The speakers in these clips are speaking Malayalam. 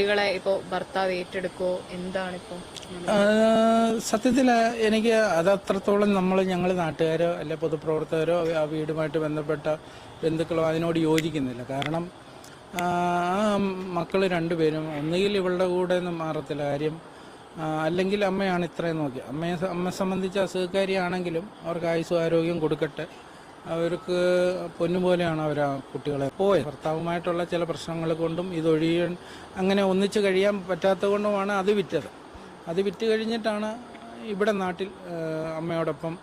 കുട്ടികളെ ഇപ്പോ ഭർത്താവ് ഏറ്റെടുക്കോ? എന്താണ് ഇപ്പോ സത്യത്തിൽ എനിക്ക് അത് അത്രത്തോളം നമ്മൾ ഞങ്ങൾ നാട്ടുകാരോ അല്ലെ പൊതുപ്രവർത്തകരോ ആ വീടുമായിട്ട് ബന്ധപ്പെട്ട ബന്ധുക്കളോ അതിനോട് യോജിക്കുന്നില്ല. കാരണം ആ മക്കൾ രണ്ടുപേരും ഒന്നുകിൽ ഇവളുടെ കൂടെ ഒന്നും മാറത്തില്ല കാര്യം അല്ലെങ്കിൽ അമ്മയാണ് ഇത്രയും നോക്കി അമ്മയെ അമ്മ അമ്മയെ സംബന്ധിച്ച് അസുഖക്കാരിയാണെങ്കിലും അവർക്ക് ആയുസ്സും ആരോഗ്യം കൊടുക്കട്ടെ. അവർക്ക് പൊന്നുപോലെയാണ് അവർ ആ കുട്ടികളെ പോയത്. ഭർത്താവുമായിട്ടുള്ള ചില പ്രശ്നങ്ങൾ കൊണ്ടും ഇതൊഴിയാൻ അങ്ങനെ ഒന്നിച്ച് കഴിയാൻ പറ്റാത്തത് കൊണ്ടുമാണ് അത് വിറ്റത്. അത് വിറ്റ് കഴിഞ്ഞിട്ടാണ് ഇവിടെ നാട്ടിൽ അമ്മയോടൊപ്പം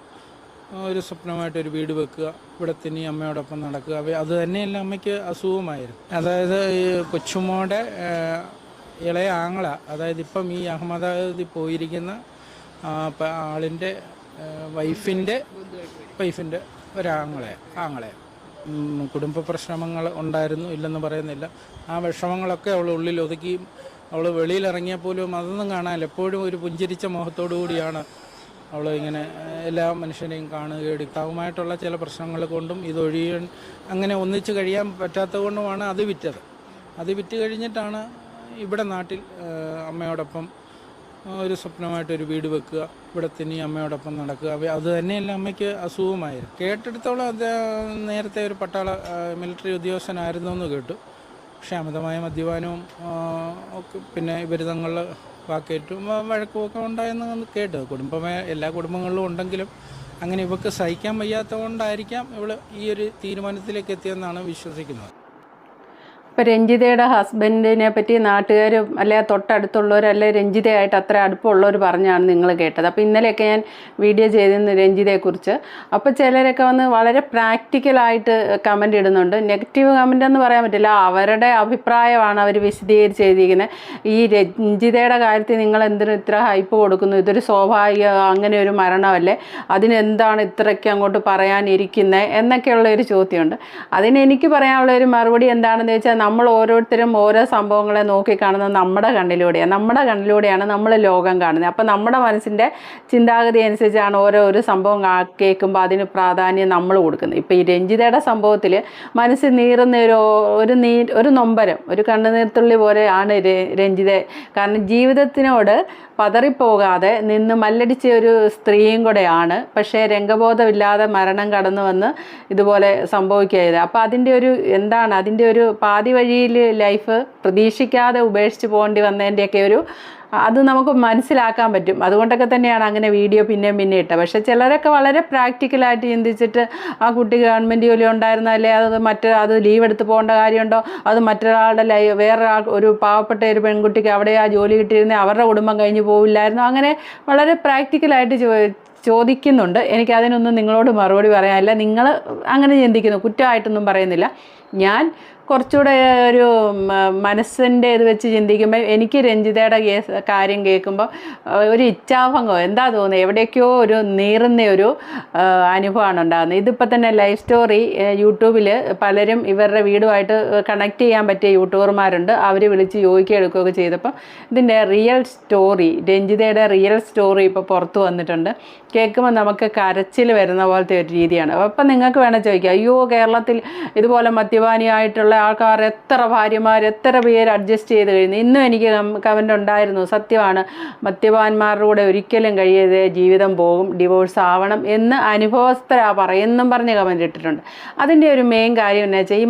ഒരു സ്വപ്നമായിട്ട് ഒരു വീട് വെക്കുക. ഇവിടെ തന്നെ അമ്മയോടൊപ്പം നടക്കുക. അത് തന്നെയല്ല അമ്മയ്ക്ക് അസുഖമായിരുന്നു. അതായത് ഈ കൊച്ചുമോടെ ഇളയ ആങ്ങള അതായത് ഇപ്പം ഈ അഹമ്മദാബാദിൽ പോയിരിക്കുന്ന ആളിന്റെ വൈഫിന്റെ വൈഫിന്റെ ഒരാങ്ങളെ ആങ്ങളെ. കുടുംബ പ്രശ്നങ്ങൾ ഉണ്ടായിരുന്നു ഇല്ലെന്ന് പറയുന്നില്ല. ആ വിഷമങ്ങളൊക്കെ അവൾ ഉള്ളിൽ ഒതുക്കി അവൾ വെളിയിലിറങ്ങിയാൽ പോലും അതൊന്നും കാണാൻ എപ്പോഴും ഒരു പുഞ്ചിരിച്ച മുഖത്തോടു കൂടിയാണ് അവൾ ഇങ്ങനെ എല്ലാ മനുഷ്യനെയും കാണുകയും എടുക്കാവുമായിട്ടുള്ള ചില പ്രശ്നങ്ങൾ കൊണ്ടും ഇതൊഴിയാൻ അങ്ങനെ ഒന്നിച്ച് കഴിയാൻ പറ്റാത്തത് കൊണ്ടുമാണ് അത് വിറ്റത്. അത് വിറ്റ് കഴിഞ്ഞിട്ടാണ് ഇവിടെ നാട്ടിൽ അമ്മയോടൊപ്പം ഒരു സ്വപ്നമായിട്ട് ഒരു വീട് വെക്കുക ഇവിടെ തന്നെ അമ്മയോടൊപ്പം നടക്കുക. അത് തന്നെയല്ല അമ്മയ്ക്ക് അസുഖമായിരുന്നു. കേട്ടെടുത്തോളം അത് നേരത്തെ ഒരു പട്ടാള മിലിറ്ററി ഉദ്യോഗസ്ഥനായിരുന്നു എന്ന് കേട്ടു. പക്ഷേ അമിതമായ മദ്യപാനവും ഒക്കെ പിന്നെ തങ്ങളിൽ വാക്കേറ്റും വഴക്കുമൊക്കെ വഴക്കും ഉണ്ടായെന്ന് കേട്ടു. കുടുംബമേ എല്ലാ കുടുംബങ്ങളിലും ഉണ്ടെങ്കിലും അങ്ങനെ ഇവക്ക് സഹിക്കാൻ വയ്യാത്തതുകൊണ്ടായിരിക്കാം ഇവൾ ഈ ഒരു തീരുമാനത്തിലേക്ക് എത്തിയെന്നാണ് വിശ്വസിക്കുന്നത്. ഇപ്പം രഞ്ജിതയുടെ ഹസ്ബൻഡിനെ പറ്റി നാട്ടുകാരും അല്ലെ തൊട്ടടുത്തുള്ളവർ അല്ലെ രഞ്ജിതയായിട്ട് അത്ര അടുപ്പമുള്ളവർ പറഞ്ഞാണ് നിങ്ങൾ കേട്ടത്. അപ്പോൾ ഇന്നലെയൊക്കെ ഞാൻ വീഡിയോ ചെയ്തിരുന്നു രഞ്ജിതയെക്കുറിച്ച്. അപ്പോൾ ചിലരൊക്കെ വന്ന് വളരെ പ്രാക്ടിക്കലായിട്ട് കമന്റ് ഇടുന്നുണ്ട്. നെഗറ്റീവ് കമന്റ് എന്ന് പറയാൻ പറ്റില്ല. അവരുടെ അഭിപ്രായമാണ് അവർ വിശദീകരിച്ച് എഴുതിയിരിക്കുന്നത്. ഈ രഞ്ജിതയുടെ കാര്യത്തിൽ നിങ്ങൾ എന്തിനു ഇത്ര ഹൈപ്പ് കൊടുക്കുന്നു? ഇതൊരു സ്വാഭാവിക അങ്ങനെ ഒരു മരണമല്ലേ? അതിനെന്താണ് ഇത്രയ്ക്ക് അങ്ങോട്ട് പറയാനിരിക്കുന്നത് എന്നൊക്കെയുള്ള ഒരു ചോദ്യമുണ്ട്. അതിനെനിക്ക് പറയാനുള്ള ഒരു മറുപടി എന്താണെന്ന് വെച്ചാൽ നമ്മൾ ഓരോരുത്തരും ഓരോ സംഭവങ്ങളെ നോക്കി കാണുന്നത് നമ്മുടെ കണ്ണിലൂടെയാണ്. നമ്മുടെ കണ്ണിലൂടെയാണ് നമ്മൾ ലോകം കാണുന്നത്. അപ്പം നമ്മുടെ മനസ്സിന്റെ ചിന്താഗതി അനുസരിച്ചാണ് ഓരോ ഒരു സംഭവം കേൾക്കുമ്പോൾ അതിന് പ്രാധാന്യം നമ്മൾ കൊടുക്കുന്നത്. ഇപ്പോൾ ഈ രഞ്ജിതയുടെ സംഭവത്തിൽ മനസ്സിൽ നീറുന്ന ഒരു ഒരു നീ ഒരു നൊമ്പരം ഒരു കണ്ണുനീർത്തുള്ളി പോലെ ആണ് രഞ്ജിത. കാരണം ജീവിതത്തിനോട് പതറിപ്പോകാതെ നിന്ന് മല്ലടിച്ച ഒരു സ്ത്രീയും കൂടെയാണ്. പക്ഷേ രംഗബോധമില്ലാതെ മരണം കടന്നു വന്ന് ഇതുപോലെ സംഭവിക്കുക അപ്പോൾ അതിന്റെ ഒരു എന്താണ് അതിന്റെ ഒരു പാതി വഴിയിൽ ലൈഫ് പ്രതീക്ഷിക്കാതെ ഉപേക്ഷിച്ച് പോകേണ്ടി വന്നതിന്റെയൊക്കെ ഒരു അത് നമുക്ക് മനസ്സിലാക്കാൻ പറ്റും. അതുകൊണ്ടൊക്കെ തന്നെയാണ് അങ്ങനെ വീഡിയോ പിന്നെയും പിന്നെ ഇട്ടത്. പക്ഷേ ചിലരൊക്കെ വളരെ പ്രാക്ടിക്കലായിട്ട് ചിന്തിച്ചിട്ട് ആ കുട്ടി ഗവൺമെന്റ് ജോലി ഉണ്ടായിരുന്നല്ലേ അത് മറ്റേ അത് ലീവ് എടുത്ത് പോകേണ്ട കാര്യമുണ്ടോ? അത് മറ്റൊരാളുടെ ലൈ വേറെ ഒരു പാവപ്പെട്ട ഒരു പെൺകുട്ടിക്ക് അവിടെ ആ ജോലി കിട്ടിയിരുന്നേ അവരുടെ കുടുംബം കഴിഞ്ഞ് പോവില്ലായിരുന്നു. അങ്ങനെ വളരെ പ്രാക്ടിക്കലായിട്ട് ചോദിക്കുന്നുണ്ട്. എനിക്ക് അതിനൊന്നും നിങ്ങളോട് മറുപടി പറയാനില്ല. നിങ്ങൾ അങ്ങനെ ചിന്തിക്കുന്നു. കുറ്റമായിട്ടൊന്നും പറയുന്നില്ല. ഞാൻ കുറച്ചുകൂടെ ഒരു മനസ്സിന്റെ ഇത് വെച്ച് ചിന്തിക്കുമ്പോൾ എനിക്ക് രഞ്ജിതയുടെ കേസ് കാര്യം കേൾക്കുമ്പോൾ ഒരു ഇച്ഛാഭംഗം എന്താ തോന്നുന്നത് എവിടേക്കോ ഒരു നീറുന്ന ഒരു അനുഭവമാണ് ഉണ്ടാകുന്നത്. ഇതിപ്പോൾ തന്നെ ലൈഫ് സ്റ്റോറി യൂട്യൂബിൽ പലരും ഇവരുടെ വീടുമായിട്ട് കണക്ട് ചെയ്യാൻ പറ്റിയ യൂട്യൂബർമാരുണ്ട്. അവർ വിളിച്ച് ചോദിക്കുക ചെയ്തപ്പോൾ ഇതിന്റെ റിയൽ സ്റ്റോറി രഞ്ജിതയുടെ റിയൽ സ്റ്റോറി ഇപ്പോൾ പുറത്ത് വന്നിട്ടുണ്ട്. കേൾക്കുമ്പോൾ നമുക്ക് കരച്ചിൽ വരുന്ന പോലത്തെ ഒരു രീതിയാണ്. അപ്പം നിങ്ങൾക്ക് വേണം ചോദിക്കാം. അയ്യോ കേരളത്തിൽ ഇതുപോലെ മദ്യപാനിയായിട്ടുള്ള ആൾക്കാർ എത്ര ഭാര്യമാർ എത്ര പേര് അഡ്ജസ്റ്റ് ചെയ്ത് കഴിഞ്ഞു ഇന്നും എനിക്ക് കമന്റ് ഉണ്ടായിരുന്നു. സത്യമാണ്. മദ്യപാന്മാരുടെ കൂടെ ഒരിക്കലും കഴിയരുത് ജീവിതം പോകും. ഡിവോഴ്സ് ആവണം എന്ന് അനുഭവസ്ഥരാ പറയുന്നും പറഞ്ഞ് കമന്റ് ഇട്ടിട്ടുണ്ട്. അതിന്റെ ഒരു മെയിൻ കാര്യം എന്നു വെച്ചാൽ ഈ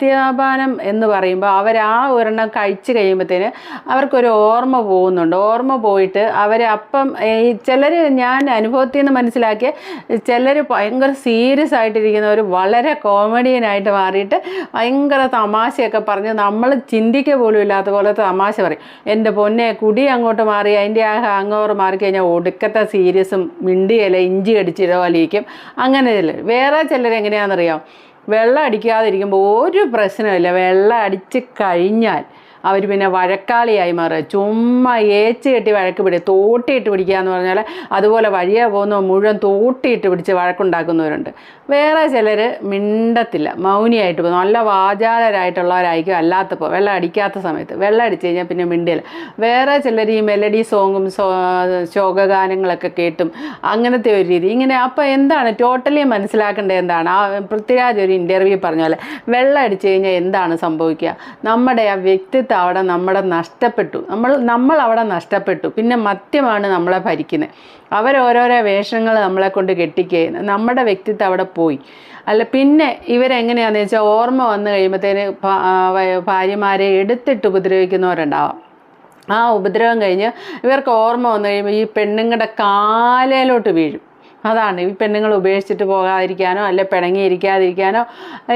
മദ്യപാനം എന്ന് പറയുമ്പോൾ അവർ ആ ഒരെണ്ണം കഴിച്ച് കഴിയുമ്പോഴത്തേന് അവർക്കൊരു ഓർമ്മ പോകുന്നുണ്ട്. ഓർമ്മ പോയിട്ട് അവർ അപ്പം ഈ ചിലർ ഞാൻ അനുഭവത്തിൽ നിന്ന് മനസ്സിലാക്കിയ ചിലർ ഭയങ്കര സീരിയസ് ആയിട്ടിരിക്കുന്നവർ വളരെ കോമഡിയനായിട്ട് മാറിയിട്ട് ഭയങ്കര തമാശയൊക്കെ പറഞ്ഞ് നമ്മൾ ചിന്തിക്കുക പോലും ഇല്ലാത്ത പോലത്തെ തമാശ പറയും. എന്റെ പൊന്നെ കുടി അങ്ങോട്ട് മാറി അതിന്റെ ആ ഹാങ് ഓവർ മാറിക്കഴിഞ്ഞാൽ ഒടുക്കത്തെ സീരിയസും മിണ്ടിയല്ല ഇഞ്ചി പോലെയിരിക്കും അങ്ങനെ ചിലർ വേറെ ചിലർ എങ്ങനെയാണെന്നറിയാം? വെള്ളം അടിക്കാതിരിക്കുമ്പോൾ ഒരു പ്രശ്നമില്ല വെള്ളം അടിച്ച് കഴിഞ്ഞാൽ അവർ പിന്നെ വഴക്കാളിയായി മാറുക ചുമ്മാ ഏച്ച് കെട്ടി വഴക്ക് പിടി തോട്ടിയിട്ട് പിടിക്കുക എന്ന് പറഞ്ഞാൽ അതുപോലെ വഴിയെ പോകുന്ന മുഴുവൻ തോട്ടിയിട്ട് പിടിച്ച് വഴക്കുണ്ടാക്കുന്നവരുണ്ട്. വേറെ ചിലർ മിണ്ടത്തില്ല. മൗനിയായിട്ട് പോകും. നല്ല വാചാലരായിട്ടുള്ളവരായിരിക്കും അല്ലാത്തപ്പോൾ വെള്ളം അടിക്കാത്ത സമയത്ത്. വെള്ളം അടിച്ച് കഴിഞ്ഞാൽ പിന്നെ മിണ്ടില്ല. വേറെ ചിലർ ഈ മെലഡി സോങ്ങും ശോകഗാനങ്ങളൊക്കെ കേട്ടും അങ്ങനത്തെ ഒരു രീതി. ഇങ്ങനെ അപ്പോൾ എന്താണ്? ടോട്ടലി മനസ്സിലാക്കേണ്ടത് എന്താണ്? ആ പൃഥ്വിരാജ് ഒരു ഇന്റർവ്യൂ പറഞ്ഞ പോലെ വെള്ളം അടിച്ചു കഴിഞ്ഞാൽ എന്താണ് സംഭവിക്കുക? നമ്മുടെ ആ വ്യക്തിത്വം വ്യക്തിത്വം അവിടെ നമ്മുടെ നഷ്ടപ്പെട്ടു. നമ്മൾ നമ്മൾ അവിടെ നഷ്ടപ്പെട്ടു. പിന്നെ മദ്യമാണ് നമ്മളെ ഭരിക്കുന്നത് അവരോരോരോ വേഷങ്ങൾ നമ്മളെ കൊണ്ട് കെട്ടിക്കുകയും നമ്മുടെ വ്യക്തിത്വം അവിടെ പോയി. അല്ല പിന്നെ ഇവരെങ്ങനെയാണെന്ന് വെച്ചാൽ ഓർമ്മ വന്നു കഴിയുമ്പോഴത്തേന് ഭാര്യമാരെ എടുത്തിട്ട് ഉപദ്രവിക്കുന്നവരുണ്ടാവാം. ആ ഉപദ്രവം കഴിഞ്ഞ് ഇവർക്ക് ഓർമ്മ വന്നു കഴിയുമ്പോൾ ഈ പെണ്ണുങ്ങളുടെ കാലയിലോട്ട് വീഴും. അതാണ്. ഈ പെണ്ണുങ്ങൾ ഉപേക്ഷിച്ചിട്ട് പോകാതിരിക്കാനോ അല്ലെ പിണങ്ങിയിരിക്കാതിരിക്കാനോ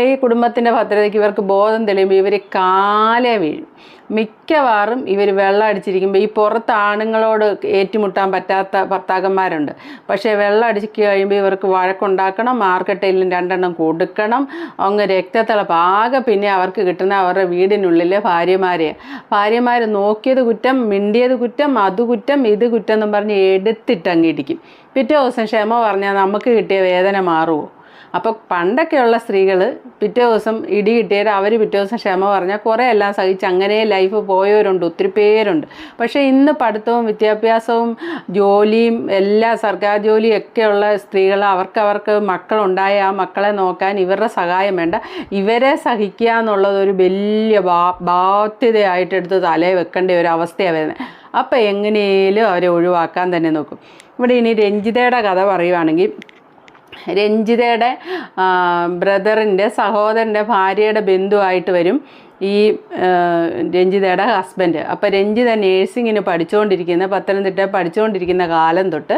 ഈ കുടുംബത്തിന്റെ ഭദ്രതയ്ക്ക് ഇവർക്ക് ബോധം തെളിയുമ്പോൾ ഇവർ കാലേ വീഴും. മിക്കവാറും ഇവർ വെള്ളം അടിച്ചിരിക്കുമ്പോൾ ഈ പുറത്ത് ആണുങ്ങളോട് ഏറ്റുമുട്ടാൻ പറ്റാത്ത ഭർത്താക്കന്മാരുണ്ട്. പക്ഷേ വെള്ളം അടിച്ച് കഴിയുമ്പോൾ ഇവർക്ക് വഴക്കുണ്ടാക്കണം മാർക്കറ്റിലും രണ്ടെണ്ണം കൊടുക്കണം അങ്ങ് രക്തത്തിളപ്പ്. ആകെ പിന്നെ അവർക്ക് കിട്ടുന്ന അവരുടെ വീടിനുള്ളിലെ ഭാര്യമാരെ. ഭാര്യമാർ നോക്കിയത് കുറ്റം മിണ്ടിയത് കുറ്റം അത് കുറ്റം ഇത് കുറ്റം എന്നും പറഞ്ഞ് എടുത്തിട്ട് അങ്ങ് ഇടിക്കും. പിറ്റേ ദിവസം ക്ഷമ പറഞ്ഞാൽ നമുക്ക് കിട്ടിയ വേദന മാറുമോ അപ്പോൾ പണ്ടൊക്കെയുള്ള സ്ത്രീകൾ പിറ്റേ ദിവസം ഇടി കിട്ടിയത് അവർ പിറ്റേ ദിവസം ക്ഷമ പറഞ്ഞാൽ കുറേ എല്ലാം സഹിച്ച് അങ്ങനെ ലൈഫ് പോയവരുണ്ട് ഒത്തിരി പേരുണ്ട്. പക്ഷേ ഇന്ന് പഠിത്തവും വിദ്യാഭ്യാസവും ജോലിയും എല്ലാ സർക്കാർ ജോലിയും ഒക്കെയുള്ള സ്ത്രീകൾ അവർക്ക് അവർക്ക് മക്കളുണ്ടായ ആ മക്കളെ നോക്കാൻ ഇവരുടെ സഹായം വേണ്ട. ഇവരെ സഹിക്കുക എന്നുള്ളത് ഒരു വലിയ ബാ ബാധ്യതയായിട്ടെടുത്ത് തലേ വെക്കേണ്ട ഒരു അവസ്ഥയാണ് വരുന്നത് അപ്പോൾ എങ്ങനെയും അവരെ ഒഴിവാക്കാൻ തന്നെ നോക്കും. ഇവിടെ ഇനി രഞ്ജിതയുടെ കഥ പറയുവാണെങ്കിൽ രഞ്ജിതയുടെ ബ്രദറിന്റെ സഹോദരന്റെ ഭാര്യയുടെ ബന്ധുവായിട്ട് വരും ഈ രഞ്ജിതയുടെ ഹസ്ബൻഡ്. അപ്പോൾ രഞ്ജിത നേഴ്സിങ്ങിന് പഠിച്ചുകൊണ്ടിരിക്കുന്ന പത്തനംതിട്ട പഠിച്ചുകൊണ്ടിരിക്കുന്ന കാലം തൊട്ട്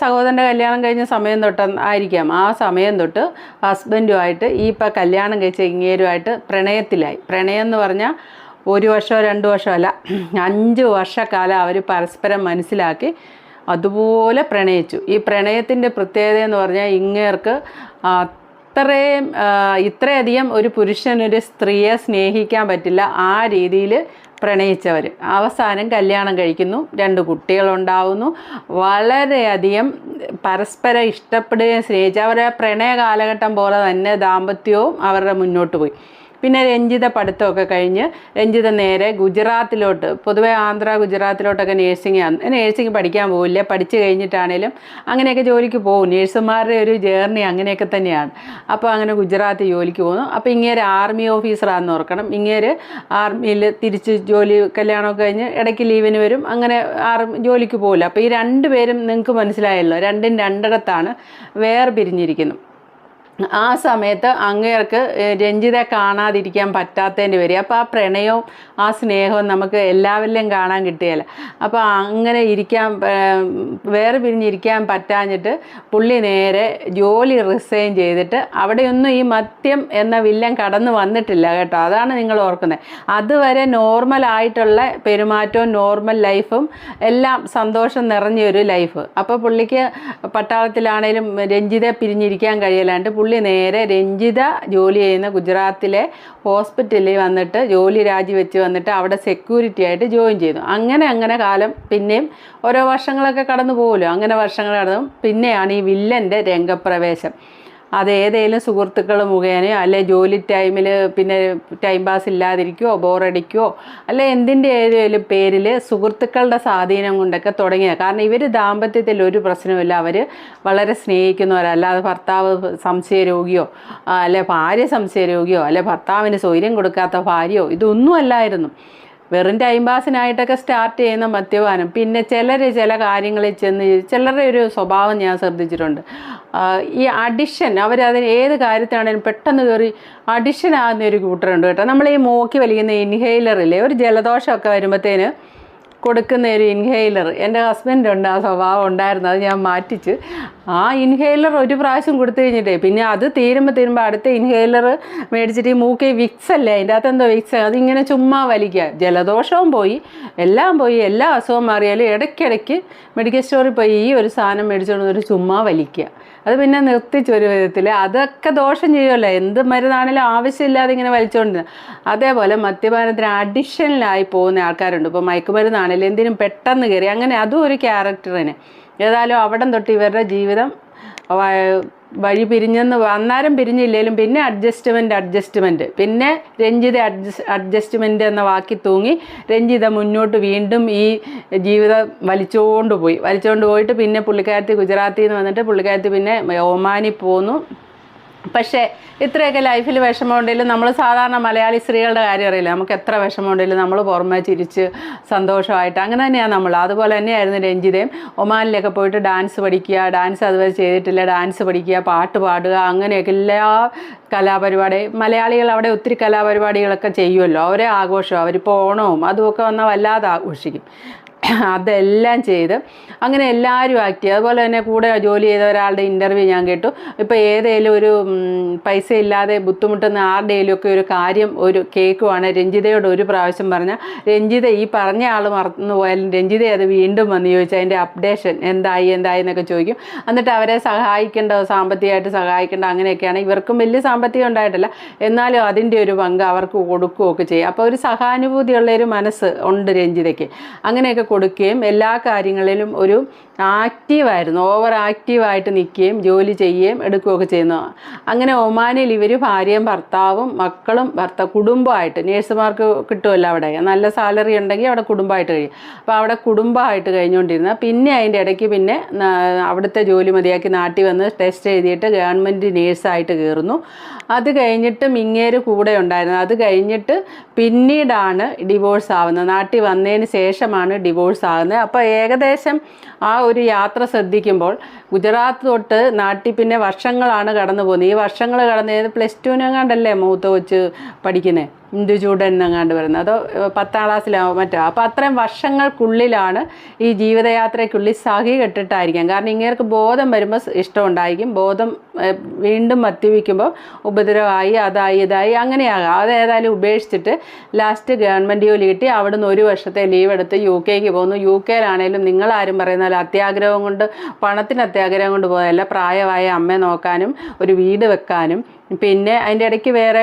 സഹോദരന്റെ കല്യാണം കഴിഞ്ഞ സമയം തൊട്ട് ആയിരിക്കാം. ആ സമയം തൊട്ട് ഹസ്ബൻഡുമായിട്ട് ഈ ഇപ്പം കല്യാണം കഴിച്ച ഇങ്ങേരുമായിട്ട് പ്രണയത്തിലായി. പ്രണയം എന്ന് പറഞ്ഞാൽ ഒരു വർഷമോ രണ്ട് വർഷമോ അല്ല അഞ്ച് വർഷക്കാലം അവർ പരസ്പരം മനസ്സിലാക്കി അതുപോലെ പ്രണയിച്ചു. ഈ പ്രണയത്തിന്റെ പ്രത്യേകത എന്ന് പറഞ്ഞാൽ ഇങ്ങേർക്ക് അത്രയും ഇത്രയധികം ഒരു പുരുഷനൊരു സ്ത്രീയെ സ്നേഹിക്കാൻ പറ്റില്ല ആ രീതിയിൽ പ്രണയിച്ചവർ അവസാനം കല്യാണം കഴിക്കുന്നു രണ്ട് കുട്ടികളുണ്ടാവുന്നു. വളരെയധികം പരസ്പരം ഇഷ്ടപ്പെടുകയും സ്നേഹിച്ച്. അവരുടെ പ്രണയ കാലഘട്ടം പോലെ തന്നെ ദാമ്പത്യവും അവരുടെ മുന്നോട്ട് പോയി. പിന്നെ രഞ്ജിത പഠിത്തമൊക്കെ കഴിഞ്ഞ് രഞ്ജിത നേരെ ഗുജറാത്തിലോട്ട് പൊതുവെ ആന്ധ്ര ഗുജറാത്തിലോട്ടൊക്കെ നേഴ്സിംഗ് നേഴ്സിംഗ് പഠിക്കാൻ പോവില്ല പഠിച്ചു കഴിഞ്ഞിട്ടാണേലും അങ്ങനെയൊക്കെ ജോലിക്ക് പോകും. നേഴ്സുമാരുടെ ഒരു ജേർണി അങ്ങനെയൊക്കെ തന്നെയാണ്. അപ്പോൾ അങ്ങനെ ഗുജറാത്ത് ജോലിക്ക് പോകുന്നു. അപ്പോൾ ഇങ്ങേര് ആർമി ഓഫീസറാണെന്ന് ഓർക്കണം. ഇങ്ങേര് ആർമിയിൽ തിരിച്ച് ജോലി കല്യാണമൊക്കെ കഴിഞ്ഞ് ഇടയ്ക്ക് ലീവിന് വരും. അങ്ങനെ ആർമി ജോലിക്ക് പോകില്ല അപ്പോൾ ഈ രണ്ട് പേരും നിങ്ങൾക്ക് മനസ്സിലായല്ലോ രണ്ടും രണ്ടിടത്താണ് വേർപിരിഞ്ഞിരിക്കുന്നു. ആ സമയത്ത് അങ്ങേർക്ക് രഞ്ജിത കാണാതിരിക്കാൻ പറ്റാത്തതിന്റെ വരിക അപ്പോൾ ആ പ്രണയവും ആ സ്നേഹവും നമുക്ക് എല്ലാവരിലും കാണാൻ കിട്ടിയല്ല. അപ്പോൾ അങ്ങനെ ഇരിക്കാൻ വേറെ പിരിഞ്ഞിരിക്കാൻ പറ്റാഞ്ഞിട്ട് പുള്ളി നേരെ ജോലി റിസൈൻ ചെയ്തിട്ട് അവിടെയൊന്നും ഈ മദ്യം എന്ന വില്ലൻ കടന്നു വന്നിട്ടില്ല കേട്ടോ. അതാണ് നിങ്ങൾ ഓർക്കുന്നത് അതുവരെ നോർമൽ ആയിട്ടുള്ള പെരുമാറ്റവും നോർമൽ ലൈഫും എല്ലാം സന്തോഷം നിറഞ്ഞൊരു ലൈഫ് അപ്പോൾ പുള്ളിക്ക് പട്ടാളത്തിലാണേലും രഞ്ജിതെ പിരിഞ്ഞിരിക്കാൻ കഴിയലാണ്ട് പുള്ളി നേരെ രഞ്ജിത ജോലി ചെയ്യുന്ന ഗുജറാത്തിലെ ഹോസ്പിറ്റലിൽ വന്നിട്ട് ജോലി രാജിവെച്ച് വന്നിട്ട് അവിടെ സെക്യൂരിറ്റി ആയിട്ട് ജോയിൻ ചെയ്തു. അങ്ങനെ അങ്ങനെ കാലം പിന്നെയും ഓരോ വർഷങ്ങളൊക്കെ കടന്നു പോകുമല്ലോ അങ്ങനെ വർഷങ്ങൾ കടന്നു. പിന്നെയാണ് ഈ വില്ലന്റെ രംഗപ്രവേശം. അത് ഏതെങ്കിലും സുഹൃത്തുക്കൾ മുഖേനയോ അല്ലെ ജോലി ടൈമിൽ പിന്നെ ടൈം പാസ് ഇല്ലാതിരിക്കുമോ ബോറടിക്കുമോ അല്ലെ എന്തിന്റെ ഏതെങ്കിലും പേരിൽ സുഹൃത്തുക്കളുടെ സ്വാധീനം കൊണ്ടൊക്കെ തുടങ്ങിയത് കാരണം ഇവർ ദാമ്പത്യത്തിൽ ഒരു പ്രശ്നമില്ല അവർ വളരെ സ്നേഹിക്കുന്നവരല്ലാതെ ഭർത്താവ് സംശയരോഗിയോ രോഗിയോ അല്ലെ ഭാര്യ സംശയരോഗിയോ അല്ലെ ഭർത്താവിന് സ്വൈര്യം കൊടുക്കാത്ത ഭാര്യയോ ഇതൊന്നും അല്ലായിരുന്നു. വെറും ടൈം പാസിനായിട്ടൊക്കെ സ്റ്റാർട്ട് ചെയ്യുന്ന മദ്യപാനം. പിന്നെ ചിലർ ചില കാര്യങ്ങളിൽ ചെന്ന് ചിലരുടെ ഒരു സ്വഭാവം ഞാൻ ശ്രദ്ധിച്ചിട്ടുണ്ട്. ഈ അഡിഷൻ അവരതിന് ഏത് കാര്യത്തിനാണെങ്കിലും പെട്ടെന്ന് കയറി അഡിഷൻ ആകുന്ന ഒരു കൂട്ടറുണ്ട് കേട്ടോ. നമ്മൾ ഈ മൂക്കി വലിക്കുന്ന ഇൻഹെയിലറില്ലേ ഒരു ജലദോഷമൊക്കെ വരുമ്പോഴത്തേന് കൊടുക്കുന്ന ഒരു ഇൻഹെയിലർ എന്റെ ഹസ്ബൻഡ് ഉണ്ട് ആ സ്വഭാവം ഉണ്ടായിരുന്നു അത് ഞാൻ മാറ്റിച്ച്. ആ ഇൻഹെയിലർ ഒരു പ്രാവശ്യം കൊടുത്തു കഴിഞ്ഞിട്ടേ പിന്നെ അത് തീരുമ്പോൾ തീരുമ്പോൾ അടുത്ത ഇൻഹെയിലർ മേടിച്ചിട്ട് ഈ മൂക്കി വിക്സ് അല്ലേ അതിന്റെ അകത്ത് എന്തോ വിക്സ് അതിങ്ങനെ ചുമ്മാ വലിക്കുക. ജലദോഷവും പോയി എല്ലാം പോയി എല്ലാ അസുഖവും മാറിയാലും ഇടയ്ക്കിടയ്ക്ക് മെഡിക്കൽ സ്റ്റോറിൽ പോയി ഈ ഒരു സാധനം മേടിച്ചുകൊണ്ട് ഒരു ചുമ്മാ വലിക്കുക. അത് പിന്നെ നിർത്തിച്ച് ഒരു വിധത്തിൽ അതൊക്കെ ദോഷം ചെയ്യുമല്ലോ എന്ത് മരുന്നാണെങ്കിലും ആവശ്യമില്ലാതെ ഇങ്ങനെ വലിച്ചുകൊണ്ടിരുന്നത് അതേപോലെ മദ്യപാനത്തിന് അഡിഷനിലായി പോകുന്ന ആൾക്കാരുണ്ട്. ഇപ്പോൾ മയക്കുമരുന്നാണെങ്കിലും എന്തിനും പെട്ടെന്ന് കയറി. അങ്ങനെ അതും ഒരു ക്യാരക്ടറിന് ഏതായാലും അവിടം തൊട്ട് ഇവരുടെ ജീവിതം വഴി പിരിഞ്ഞെന്ന് അന്നേരം പിരിഞ്ഞില്ലേലും പിന്നെ അഡ്ജസ്റ്റ്മെന്റ് അഡ്ജസ്റ്റ്മെന്റ് പിന്നെ രഞ്ജിത അഡ്ജസ്റ്റ് അഡ്ജസ്റ്റ്മെന്റ് എന്ന വാക്കി തൂങ്ങി രഞ്ജിത മുന്നോട്ട് വീണ്ടും ഈ ജീവിതം വലിച്ചുകൊണ്ട് പോയി. വലിച്ചുകൊണ്ട് പോയിട്ട് പിന്നെ പുള്ളിക്കാരത്തി ഗുജറാത്തിൽ നിന്ന് വന്നിട്ട് പുള്ളിക്കാരത്തി പിന്നെ ഒമാനിൽ പോന്നു. പക്ഷേ ഇത്രയൊക്കെ ലൈഫിൽ വിഷമമുണ്ടെങ്കിലും നമ്മൾ സാധാരണ മലയാളി സ്ത്രീകളുടെ കാര്യം അറിയില്ല? നമുക്ക് എത്ര വിഷമമുണ്ടെങ്കിലും നമ്മൾ പുറമേ ചിരിച്ച് സന്തോഷമായിട്ട് അങ്ങനെ തന്നെയാണ് നമ്മൾ അതുപോലെ തന്നെയായിരുന്നു രഞ്ജിതയും. ഒമാനിലൊക്കെ പോയിട്ട് ഡാൻസ് പഠിക്കുക ഡാൻസ് അതുവരെ ചെയ്തിട്ടില്ല ഡാൻസ് പഠിക്കുക പാട്ട് പാടുക അങ്ങനെയൊക്കെ എല്ലാ കലാപരിപാടി മലയാളികൾ അവിടെ ഒത്തിരി കലാപരിപാടികളൊക്കെ ചെയ്യുമല്ലോ. അവരെ ആഘോഷം അവരിപ്പോൾ ഓണവും അതുമൊക്കെ വന്നാൽ വല്ലാതെ ആഘോഷിക്കും. അതെല്ലാം ചെയ്ത് അങ്ങനെ എല്ലാവരും ആക്ട് ചെയ്യും അതുപോലെ തന്നെ കൂടെ ജോലി ചെയ്ത ഒരാളുടെ ഇന്റർവ്യൂ ഞാൻ കേട്ടു. ഇപ്പോൾ ഏതെങ്കിലും ഒരു പൈസ ഇല്ലാതെ ബുദ്ധിമുട്ടുന്ന ആരുടെയും ഒക്കെ ഒരു കാര്യം ഒരു കേൾക്കുവാണ്. രഞ്ജിതയോട് ഒരു പ്രാവശ്യം പറഞ്ഞാൽ രഞ്ജിത ഈ പറഞ്ഞ ആൾ മറന്നു പോയാലും രഞ്ജിത അത് വീണ്ടും വന്ന് ചോദിച്ചാൽ അതിന്റെ അപ്ഡേഷൻ എന്തായി എന്തായി എന്നൊക്കെ ചോദിക്കും. എന്നിട്ട് അവരെ സഹായിക്കേണ്ട സാമ്പത്തികമായിട്ട് സഹായിക്കേണ്ട അങ്ങനെയൊക്കെയാണ്. ഇവർക്കും വലിയ സാമ്പത്തികം ഉണ്ടായിട്ടില്ല. എന്നാലും അതിന്റെ ഒരു പങ്ക് അവർക്ക് കൊടുക്കുകയൊക്കെ ചെയ്യും. അപ്പോൾ ഒരു സഹാനുഭൂതിയുള്ള ഒരു മനസ്സ് ഉണ്ട് രഞ്ജിതയ്ക്ക്. അങ്ങനെയൊക്കെ കൊടുക്കുകയും എല്ലാ കാര്യങ്ങളിലും ഒരു ആക്റ്റീവായിരുന്നു ഓവർ ആക്റ്റീവായിട്ട് നിൽക്കുകയും ജോലി ചെയ്യുകയും എടുക്കുകയൊക്കെ ചെയ്യുന്നു അങ്ങനെ ഒമാനിൽ ഇവർ ഭാര്യയും ഭർത്താവും മക്കളും ഭർത്താവ് കുടുംബമായിട്ട് നേഴ്സുമാർക്ക് കിട്ടുമല്ലോ അവിടെ. നല്ല സാലറി ഉണ്ടെങ്കിൽ അവിടെ കുടുംബമായിട്ട് കഴിയും. അപ്പോൾ അവിടെ കുടുംബമായിട്ട് കഴിഞ്ഞുകൊണ്ടിരുന്ന പിന്നെ അതിന്റെ ഇടയ്ക്ക് പിന്നെ അവിടുത്തെ ജോലി മതിയാക്കി നാട്ടിൽ വന്ന് ടെസ്റ്റ് എഴുതിയിട്ട് ഗവൺമെന്റ് നേഴ്സായിട്ട് കയറുന്നു. അത് കഴിഞ്ഞിട്ട് മിങ്ങേര് കൂടെ ഉണ്ടായിരുന്നു. അത് കഴിഞ്ഞിട്ട് പിന്നീടാണ് ഡിവോഴ്സ് ആവുന്നത്. നാട്ടിൽ വന്നതിന് ശേഷമാണ് ഡിവോഴ്സ് ആകുന്നത് അപ്പോൾ ഏകദേശം ആ ഒരു യാത്ര ശ്രദ്ധിക്കുമ്പോൾ ഗുജറാത്ത് തൊട്ട് നാട്ടിൽ പിന്നെ വർഷങ്ങളാണ് കടന്നു പോകുന്നത് ഈ വർഷങ്ങൾ കടന്ന് പ്ലസ് ടുവിനെങ്ങാണ്ടല്ലേ മൂത്ത വെച്ച് പഠിക്കുന്നത് ഇന്ദു ചൂടൻ എന്നങ്ങാണ്ട് വരുന്നത്. അതോ പത്താം ക്ലാസ്സിലാവും മറ്റോ? അപ്പോൾ അത്രയും വർഷങ്ങൾക്കുള്ളിലാണ് ഈ ജീവിതയാത്രയ്ക്കുള്ളിൽ സഹി കെട്ടിട്ടായിരിക്കാം. കാരണം ഇങ്ങേർക്ക് ബോധം വരുമ്പോൾ ഇഷ്ടമുണ്ടായിരിക്കും. ബോധം വീണ്ടും മദ്യപിക്കുമ്പോൾ ഉപദ്രവമായി അതായി ഇതായി അങ്ങനെയാകാം. അത് ഏതായാലും ഉപേക്ഷിച്ചിട്ട് ലാസ്റ്റ് ഗവൺമെന്റ് ജോലി കിട്ടി. അവിടുന്ന് ഒരു വർഷത്തെ ലീവ് എടുത്ത് യു കെക്ക് പോകുന്നു. യു കെയിലാണേലും നിങ്ങളാരും പറയുന്ന പോലെ അത്യാഗ്രഹം കൊണ്ട് പണത്തിന് അത്യാഗ്രഹം കൊണ്ട് പോയതല്ല പ്രായമായ അമ്മയെ നോക്കാനും ഒരു വീട് വെക്കാനും പിന്നെ അതിന്റെ ഇടയ്ക്ക് വേറെ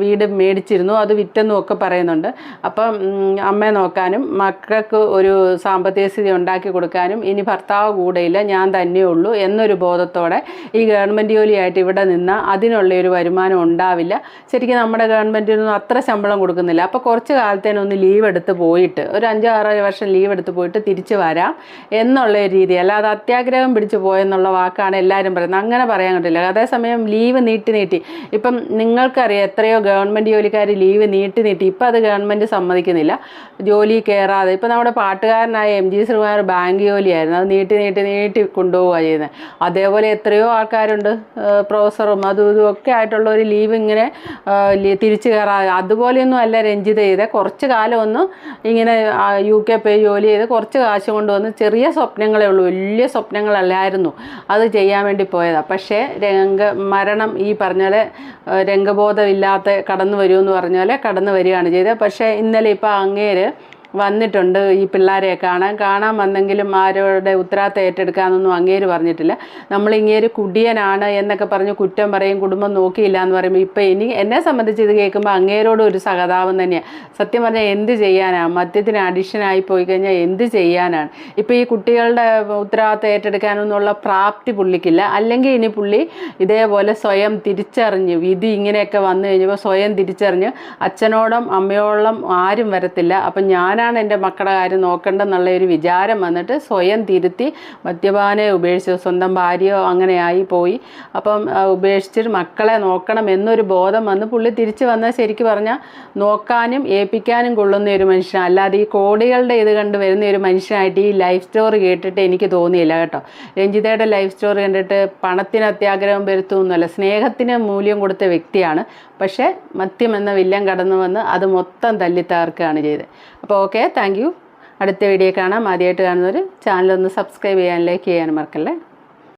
വീട് മേടിച്ചിരുന്നു അത് വിറ്റെന്നും ഒക്കെ പറയുന്നുണ്ട്. അപ്പം അമ്മയെ നോക്കാനും മക്കൾക്ക് ഒരു സാമ്പത്തിക സ്ഥിതി ഉണ്ടാക്കി കൊടുക്കാനും ഇനി ഭർത്താവ് കൂടെയില്ല ഞാൻ തന്നെയേ ഉള്ളൂ എന്നൊരു ബോധത്തോടെ ഈ ഗവൺമെന്റ് ജോലിയായിട്ട് ഇവിടെ നിന്ന് അതിനുള്ള ഒരു വരുമാനം ഉണ്ടാവില്ല. ശരിക്കും നമ്മുടെ ഗവൺമെന്റിനൊന്നും അത്ര ശമ്പളം കൊടുക്കുന്നില്ല. അപ്പോൾ കുറച്ച് കാലത്തേനൊന്ന് ലീവ് എടുത്ത് പോയിട്ട് ഒരു അഞ്ചോ ആറോ വർഷം ലീവ് എടുത്ത് പോയിട്ട് തിരിച്ചു വരാം എന്നുള്ള രീതി. അല്ലാതെ അത്യാഗ്രഹം പിടിച്ചു പോയെന്നുള്ള വാക്കാണ് എല്ലാവരും പറയുന്നത്. അങ്ങനെ പറയാൻ പറ്റില്ല. അതേസമയം ലീവ് നീട്ടി നീട്ടി ഇപ്പം നിങ്ങൾക്കറിയാം എത്രയോ ഗവൺമെന്റ് ജോലിക്കാർ ലീവ് നീട്ടി നീട്ടി ഇപ്പം അത് ഗവൺമെന്റ് സമ്മതിക്കുന്നില്ല. ജോലി കയറാതെ ഇപ്പം നമ്മുടെ പാട്ടുകാരനായ എം ജി ശ്രീകുമാർ ബാങ്ക് ജോലിയായിരുന്നു. അത് നീട്ടി നീട്ടി നീട്ടി കൊണ്ടുപോവുക ചെയ്യുന്നത്. അതേപോലെ എത്രയോ ആൾക്കാരുണ്ട് പ്രൊഫസറും അതും ഇതും ഒക്കെ ആയിട്ടുള്ള ഒരു ലീവ് ഇങ്ങനെ തിരിച്ചു കയറാതെ അതുപോലെയൊന്നും അല്ല രഞ്ജിത ചെയ്ത് കുറച്ച് കാലം ഒന്ന് ഇങ്ങനെ യു കെ പേ ജോലി ചെയ്ത് കുറച്ച് കാശ് കൊണ്ടുവന്ന് ചെറിയ സ്വപ്നങ്ങളേ ഉള്ളൂ. വലിയ സ്വപ്നങ്ങളല്ലായിരുന്നു അത് ചെയ്യാൻ വേണ്ടി പോയതാണ് പക്ഷേ രംഗ മരണം ഈ പറഞ്ഞ രംഗബോധമില്ലാത്ത കടന്നു വരുമെന്ന് പറഞ്ഞാൽ കടന്നു വരികയാണ് ചെയ്തത്. പക്ഷേ ഇന്നലെ ഇപ്പോൾ അങ്ങേര് വന്നിട്ടുണ്ട് ഈ പിള്ളേരെ കാണാൻ. കാണാൻ വന്നെങ്കിലും ആരോടെ ഉത്തരവാദിത്തം ഏറ്റെടുക്കാമെന്നൊന്നും അങ്ങേര് പറഞ്ഞിട്ടില്ല. നമ്മൾ ഇങ്ങേര് കുടിയനാണ് എന്നൊക്കെ പറഞ്ഞ് കുറ്റം പറയും കുടുംബം നോക്കിയില്ല എന്ന് പറയുമ്പോൾ ഇപ്പം ഇനി എന്നെ സംബന്ധിച്ച് ഇത് കേൾക്കുമ്പോൾ അങ്ങേരോട് ഒരു സഹതാപം തന്നെയാണ് സത്യം പറഞ്ഞാൽ എന്ത് ചെയ്യാനാണ് മദ്യത്തിന് ആയി പോയി കഴിഞ്ഞാൽ എന്ത് ചെയ്യാനാണ്? ഇപ്പോൾ ഈ കുട്ടികളുടെ ഉത്തരവാദിത്തം ഏറ്റെടുക്കാനൊന്നുള്ള പ്രാപ്തി പുള്ളിക്കില്ല. അല്ലെങ്കിൽ ഇനി പുള്ളി ഇതേപോലെ സ്വയം തിരിച്ചറിഞ്ഞ് വിധി ഇങ്ങനെയൊക്കെ വന്നു കഴിഞ്ഞപ്പോൾ സ്വയം തിരിച്ചറിഞ്ഞ് അച്ഛനോടും അമ്മയോളം ആരും വരത്തില്ല. അപ്പം ഞാനാണ് എന്റെ മക്കളുടെ കാര്യം നോക്കേണ്ടെന്നുള്ള ഒരു വിചാരം വന്നിട്ട് സ്വയം തിരുത്തി മദ്യപാനെ ഉപേക്ഷിച്ചു സ്വന്തം ഭാര്യയോ അങ്ങനെയായി പോയി. അപ്പം ഉപേക്ഷിച്ചിട്ട് മക്കളെ നോക്കണം എന്നൊരു ബോധം വന്ന് പുള്ളി തിരിച്ചു വന്നാൽ ശരിക്കും പറഞ്ഞാൽ നോക്കാനും ഏൽപ്പിക്കാനും കൊള്ളുന്ന ഒരു മനുഷ്യൻ അല്ലാതെ ഈ കോടികളുടെ ഇത് കണ്ട് വരുന്ന ഒരു മനുഷ്യനായിട്ട് ഈ ലൈഫ് സ്റ്റോറി കേട്ടിട്ട് എനിക്ക് തോന്നിയില്ല കേട്ടോ. രഞ്ജിതയുടെ ലൈഫ് സ്റ്റോറി കണ്ടിട്ട് പണത്തിന് അത്യാഗ്രഹം വരുത്തുമെന്നല്ല സ്നേഹത്തിന് മൂല്യം കൊടുത്ത വ്യക്തിയാണ്. പക്ഷേ മദ്യം എന്ന വില്ലൻ കടന്നു വന്ന് അത് മൊത്തം തല്ലി തകർക്കുകയാണ് ചെയ്തത്. അപ്പോൾ ഓക്കെ താങ്ക് യു. അടുത്ത വീഡിയോ കാണാം. ആദ്യമായിട്ട് കാണുന്നവർ ചാനലൊന്ന് സബ്സ്ക്രൈബ് ചെയ്യാൻ ലൈക്ക് ചെയ്യാനും മറക്കല്ലേ?